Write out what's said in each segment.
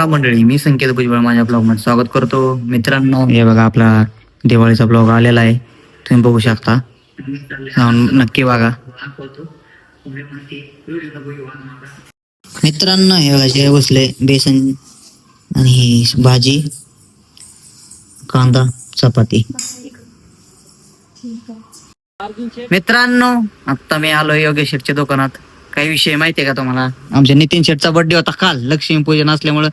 हा मंडळी मी संकेत भुजबळ माझ्या ब्लॉगमध्ये स्वागत करतो. मित्रांनो हे बघा आपला दिवाळीचा ब्लॉग आलेला आहे. तुम्ही बघू शकता. नक्की बघा. मित्रांनो हे बघा जे बसले बेसन आणि ही भाजी कांदा चपाती. मित्रांनो आता मी आलो योगेश्वरच्या दुकानात. काही विषय माहितीये का तुम्हाला? आमच्या नितीन शेठचा बर्थडे होता काल. लक्ष्मीपूजन असल्यामुळं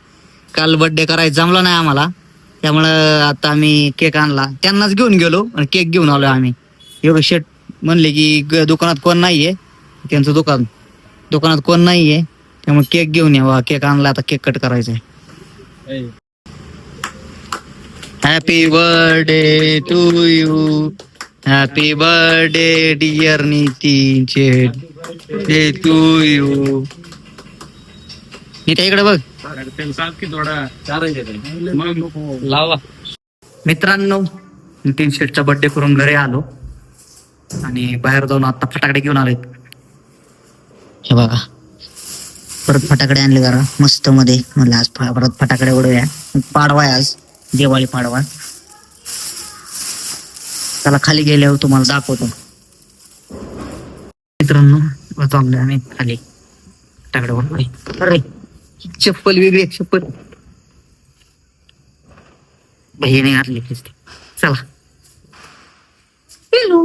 काल बर्थडे करायचं जमला नाही आम्हाला. त्यामुळं आता आम्ही केक आणला. त्यांनाच घेऊन गेलो आणि केक घेऊन आलो आम्ही. एवढं शेट म्हणले की ग- दुकानात कोण नाहीये? त्यांचं दुकान. दुकानात कोण नाहीये? त्यामुळे केक घेऊन यावा केक आणला आता केक कट करायचा happy birthday to you happy birthday dear Nitin Sheth to you इथे इकडे बघ. लावा. मित्रांनो नितीन शेठचा बर्थडे करून घरी आलो. आणि बाहेर जाऊन आता फटाकडे घेऊन आलेत हे बघा. परत फटाकडे आणले जरा. मस्त मध्ये. म्हणलं आज परत फटाकडे उडूया पाडवा आहे आज. दिवाळी पाडवा. त्याला खाली गेल्यावर तुम्हाला दाखवतो. मित्रांनो चाललोय आम्ही खाली. फटाकडे उडवाय अरे! चप्पल वेगळी चप्पल. बहिणी घातली चला. हॅलो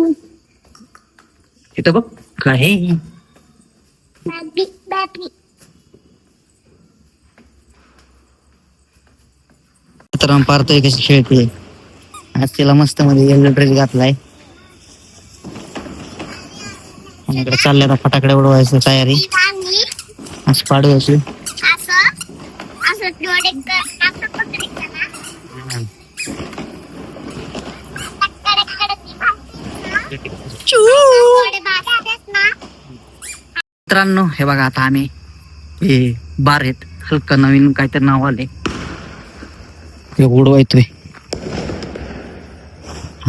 इथं बघ काय? तर पारतोय कशी खेळते. आज तिला मस्त मध्ये येल्लो ड्रेस घातलाय. आणि इकडे चालले आता फटाकडे उडवायचं तयारी. आज पाडवायची. मित्रांनो हे बघा आता आम्ही. हे बार आहेत. हलकं नवीन काहीतरी नाव आले ते उडवायतोय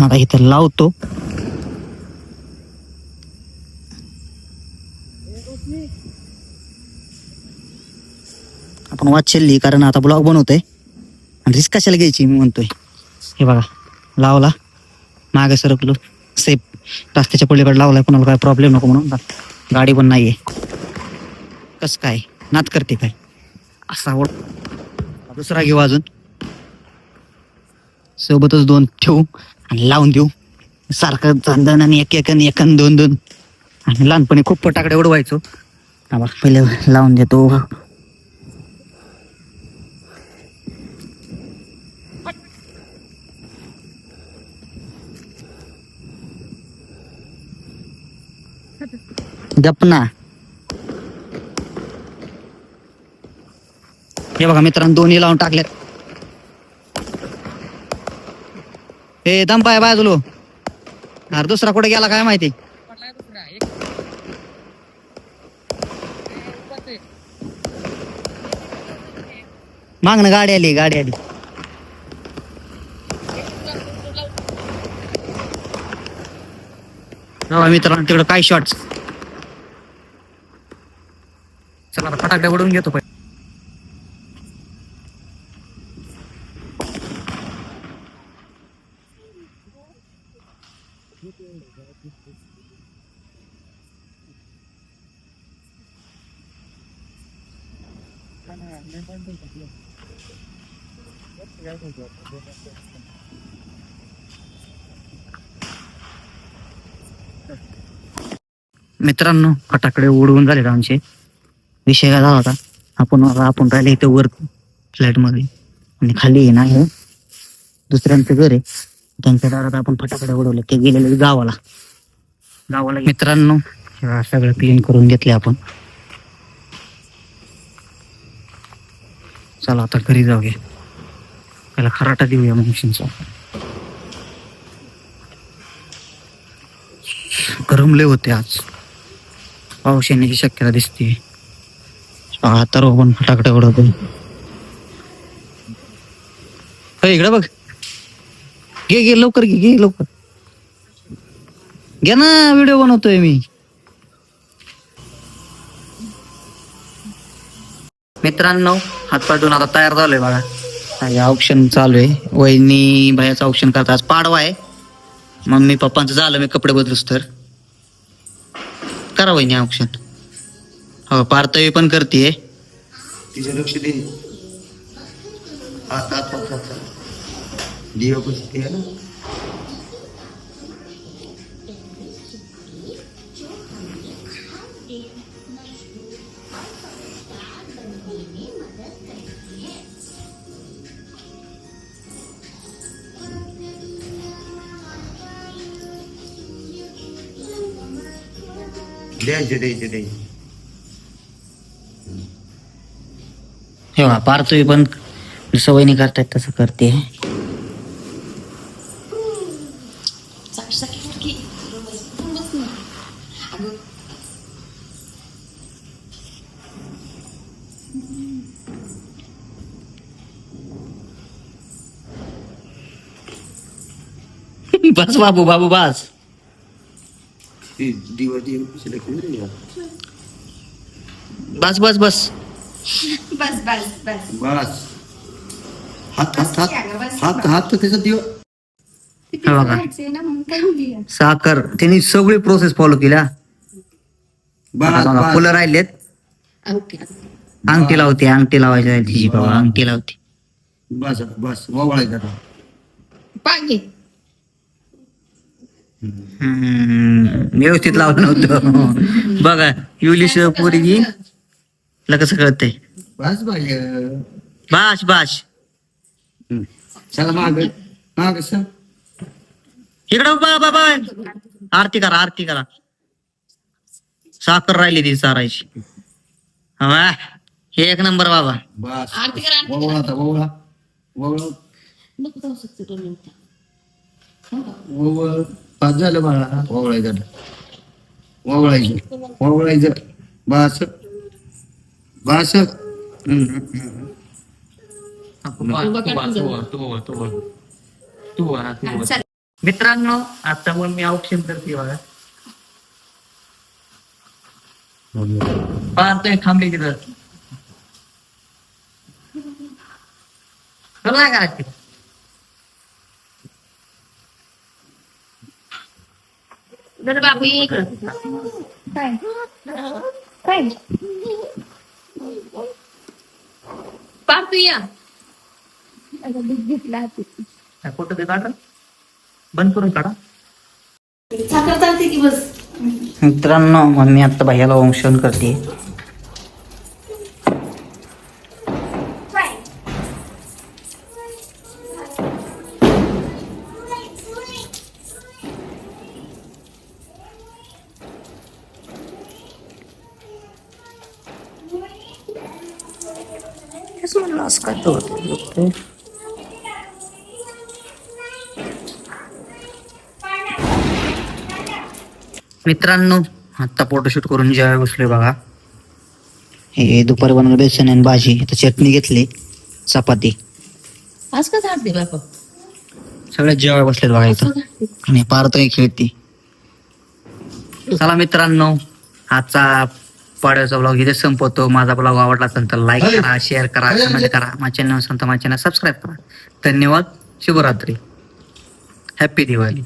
आता इथं लावतो. आपण वाचली कारण आता ब्लॉग बनवतोय. आणि रिस्क कशाला घ्यायची मी म्हणतोय. हे बघा लावला. मागे सरकलो. सेफ रस्त्याच्या पलीकडे लावलाय कोणाला काय प्रॉब्लेम नको म्हणून. गाडी पण नाहीये. कस काय? नात करते काय? असा आवड दुसरा घेऊ अजून. सोबतच दोन ठेवू आणि लावून देऊ. सारखं चांदण आणि एक एक आणि दोन दोन. आणि लहानपणी खूप फटाकडे उडवायचो. पहिले लावून देतो. गपना हे बघा मित्रांनो दोन्ही लावून टाकलेत. हे दंपाय बाजूलो. अरे दुसरा कुठे गेला काय माहिती? मागणं गाडी आली गाडी आली. मित्रांनो तिकडं काय शॉर्ट्स चला घेतो पहिले. मित्रांनो फटाकडे उडवून झाले आमचे. विषय काय झाला होता. आपण आपण राहिले इथे वर फ्लॅटमध्ये. आणि खाली आहे ना हे दुसऱ्यांचं घर आहे. त्यांच्या दारात आपण फटाकडे उडवले. ते गेलेले गावाला. गावाला मित्रांनो सगळं क्लीन करून घेतले आपण. चला आता घरी जाऊया. त्याला खराटा देऊया मशीनचा गरमले होते आज. पाऊस येण्याची शक्यता दिसते तर पण फटाकडे उडवतो इकडे बघ. घे घे लवकर घे घे लवकर. घे ना व्हिडिओ बनवतोय मी. मित्रांनो हातपाटून आता तयार झालोय बघा. ऑप्शन चालू आहे. वहिनी भायाचं ऑप्शन करतात. आज पाडवा आहे. मम्मी पप्पांचं झालं मी कपडे बदलूस तर. करा वहिनी ऑप्शन हो पार्थवी पण करते तिचं लक्ष दे. हात हात हात हात दिवा पुसते ना? द्यायचे द्यायचे द्यायचे हे बघा पार्थवी पण जसं वहिनी करतायत तसं करते. बस बाबू बाबू बस. नाही? बस बस बस. बस बस बस. बस. हात हात हात हात हात तर त्याचा दिवा किती हे बघा. करायचंय ना म्हणून करून दिया साखर. त्यांनी सगळी प्रोसेस फॉलो केली. बस फुलं राहिलेत. ओके अंगठी लावते अंगठी लावायची तिची बाबा अंगठी लावते. बस बस. वळायचं आता पागे. हम्म, व्यवस्थित लावलं नव्हतं बघा युलिश पोरगी. ला कसं कळतंय बस बाय बाश बाश। चला माग माग सर इकडं बा बाबा आरती करा आरती करा। साखर राहिली ती चारायची हा हे एक नंबर बाबा। बस आरती करा, आरती वळा आता वळा वळा नको जाऊ शकते दोन मिनिटं. वळ पाच झालं बाळा वळायचं आता. वळायचं वळायचं बस. चल मित्रांनो आता मग मी ऑप्शन करते बघा. पाहतोय थांबली तिथं चला बरं बाबू काय? काय? पार तू घेतला काढा बंद करून काढा. साखर चालते की बस? मित्रांनो मग मी आता भैयाला वंशन करते. मित्रांनो आता फोटोशूट करून जेवाय बसलोय बघा. हे दुपारी बनवलं बेसन आणि भाजी आता चटणी घेतली चपाती. आज का झाड दे बापा? सगळ्यात जेवाय बसलेत बघा इथं. आणि पारतही खेळती. चला मित्रांनो आजचा पाडव्याचा ब्लॉग इथे संपवतो. माझा ब्लॉग आवडला असेल तर लाईक करा शेअर करा कमेंट करा. माझ्या नाव संत माझ्या नाव सबस्क्राईब करा. धन्यवाद. शुभरात्री. Happy Diwali